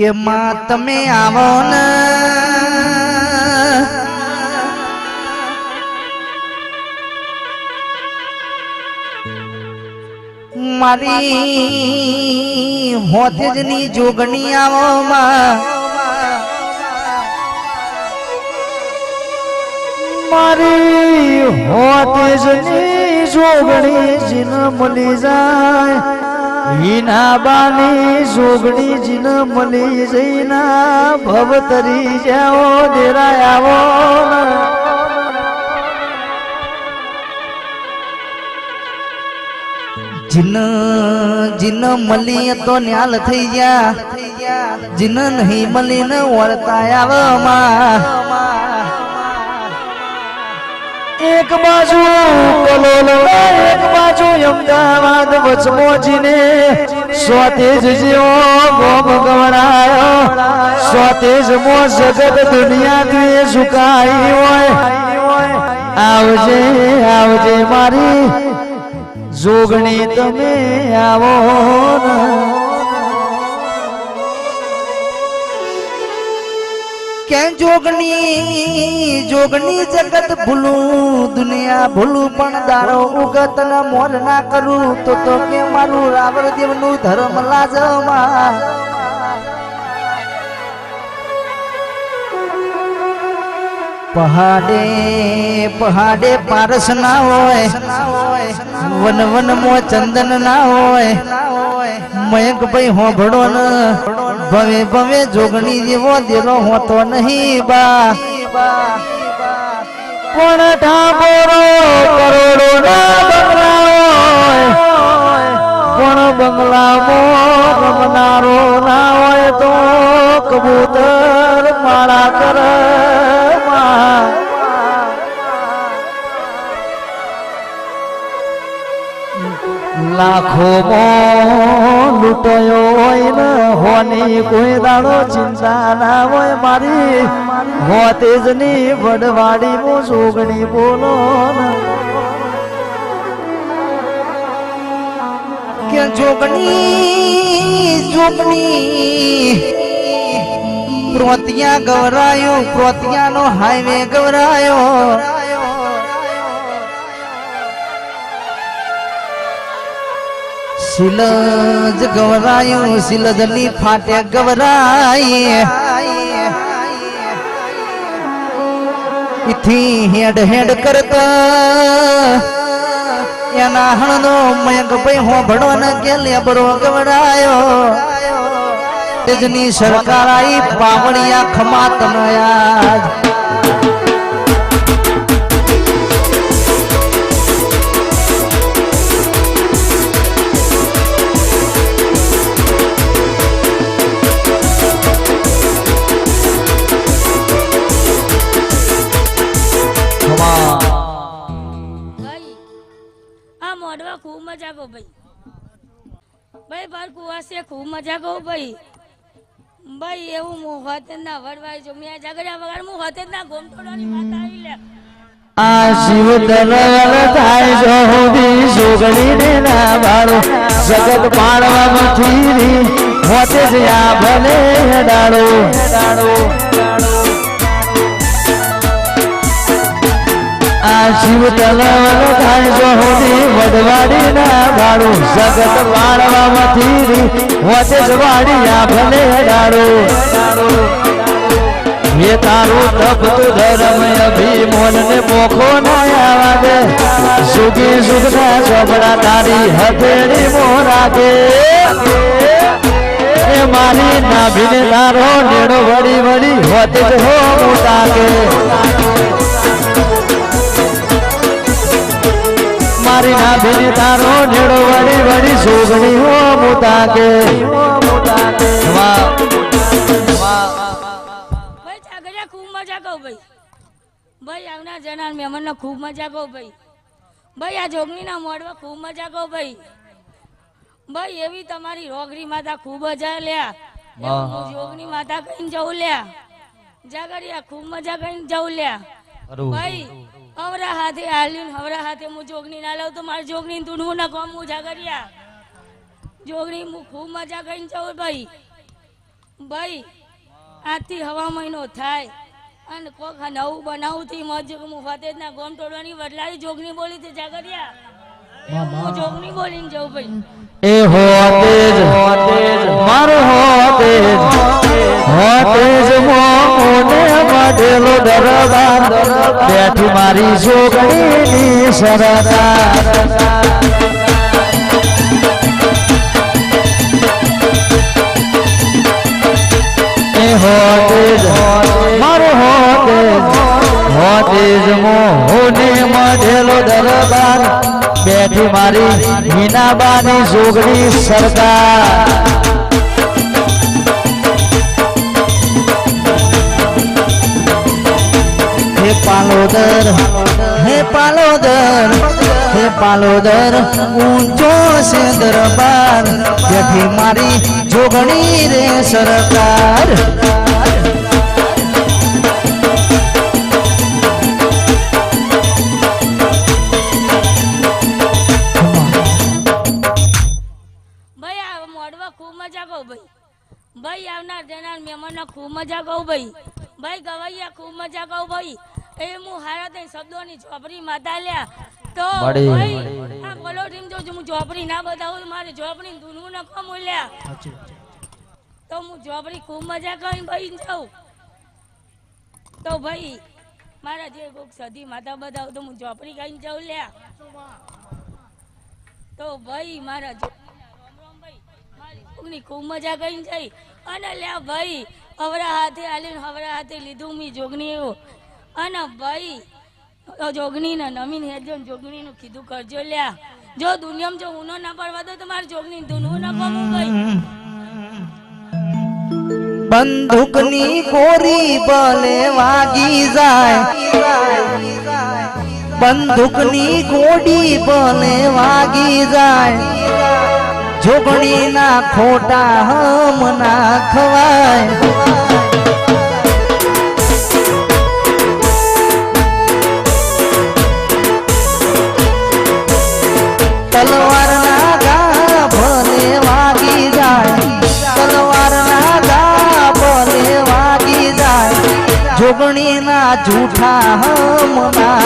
કે માં તમે આવો ને. મારી હોતેજની જોગણી આવો માં. મારી હોતેજની જોગણી જીન મળી જાય. હીના બાની જોગણી જીન મળી જઈના ભવતરી જાઓ દેરાય આવો જીન જીન મળી તો ન્યાલ થઈ ગયા. જીન નહીં મળી ને વળતા આવો માં. એક બાજુ કલોલ, એક બાજુ અમદાવાદ, વચમોજીને. સ્વતેજ જેવો ગોમ ગવડાયો સ્વતેજ મો જગત દુનિયા તુએ ઝુકાઈ હોય. આવજે આવજે મારી, જોગણી તમે આવો ને. કે જોગણી? જોગણી જગત ભૂલું, દુનિયા ભૂલું, પણ દારો ઉગત ને મોર ના કરું. તો તો કે મારું રાવણ દેવનું ધર્મ લાજમાં. પહાડે પહાડે પારસ ના હોય વન વન મો ચંદન ના હોય. મયંક ભાઈ હોભળો ને. ભવે ભવે જોગણી જેવો દેલો હોતો નહીં બા. પણ ઠાકોરો કરોડો ના બંગલા પણ બંગલામાં રમનારો ના હોય તો કબૂતર માળા કરે માં. લાખો લૂંટાયો હોય ને, હોની કોઈ દાડો ચિંતા ના હોય મારી. હોતેજની વડવાડી મો સોગણી બોલો કે જોગણી જોગણી. પ્રોતિયા ગવરાયો પ્રોતિયા નો હાઈવે ગવરાયો. સિલજ ગવરાયું સિલજની ફાટે ગવરાય. ઇથી હેડ હેડ કરતા. એના હણનો મયંક ભાઈ હોભળો ને કે લેબરો ગવડાયો તેજની સરકાર આઈ પાવણિયા ખમા તનયાજ મોઢવા મજા કહો ભાઈ. ભાઈ બાર કુવાસે ખૂબ મજા કહો ભાઈ. ભાઈ, એવું હું હોતે ના વડવાય જો મેં ઝઘડ્યા વગર હું હોતે ના. ગોમતોડાની વાત આવી લે. આ શિવ દલવલ થાય જો હોદી સોગણી ને ના વાળો જગત પાડવામાં થીરી હોતે જ આ ભલે ડાળો આ શિવ તલાવ થાય જો હુદી વડવાડી ના ભાડું. જગત વાળવા થીરી હોતે વાડી આ ભલે ડાળો એ તારું તપતું ધર્મ અભિમોન ને મોખો ના આવાગે. સુખી સુખ ના ચોપડા તારી હથેળી મોરાગે મારી નાભીને તારો નેડો વળી વળી હોતે હો મોટાકે. મારી નાભીને તારો નેડો વળી વળી સોગણી હો ભાઈ ઝઘડ્યા ખૂબ મજા કહો ભાઈ. ભાઈ આવનાર જનાર મહેમાનને ખૂબ મજા કહો ભાઈ. ભાઈ આ જોગણીના મોઢવા ખૂબ મજા કહો ભાઈ. ભાઈ એવી તમારી રોગરી માતા ખૂબ મજા લ્યા. જોગની માતા કહીને જવું લ્યા. જાગરિયા ખૂબ મજા કહીને જવું લ્યા. ભાઈ હવરા હાથે હાલ્યું હવરા હાથે હું જોગણી ના લઉં તો મારે જોગણી તુણવું ના કોમ હું કર્યા જોગણી હું ખૂબ મજા કરીને જાઉં ભાઈ. ભાઈ આજથી હવા મહિનો થાય અને કોક નવું બનાવું થી મજ હું ફતેજના ગોમ તોડવાની બદલાવી જોગણી બોલી તે જાગરિયા હું જોગણી બોલીને જાઉં ભાઈ. એ હોતેજ મઢેલો દરબાર. બેઠી મારી મીનાબાની જોગણી સરકાર. પાલોદર હે પાલોદર હે પાલોદર, ઊંચો છે દરબાર, જેથી મારી જોગણી રે સરકાર. ભાઈ આવનાર જનાર મહેમાનને ખૂબ મજા કહું ભાઈ. ભાઈ ગવૈયા ખૂબ મજા કહું ભાઈ. એ હું હારા થઈ શબ્દોની ઝોપડી માતા લ્યા. તો ભાઈ આ બોલો ટીમ જો હું ઝોપડી ના બતાવું તો મારે ઝોપડી ધૂનવું ન કમ લ્યા. તો હું ઝોપડી ખૂબ મજા કરીને ભાઈ જાઉં. તો ભાઈ મારા જે કોક સધી માતા બતાવું તો હું ઝોપડી ખાઈને જાઉં લ્યા. તો ભાઈ મારા જો ની ખૂબ મજા કરીને જઈ. અને લ્યા ભાઈ હવરા હાથે આલીને હવરા હાથે લીધું મી જોગણી એવું. અને ભાઈ જોગણી ને નમીન હેજો જોગણી નું કીધું કરજો લ્યા. જો દુનિયામાં જો ઉનો ના પડવા દો તો મારે જોગણી ધૂનવું ના પડવું ભાઈ. બંદૂકની ગોરી ભલે વાગી જાય. બંદૂકની ગોડી ભલે વાગી જાય. જોગણીના ખોટા હમ ના ખવાય. તલવારના ગા ભલે વાગી જાય. તલવારના ગા ભલે વાગી જાય. જોગણીના જૂઠા હમ ના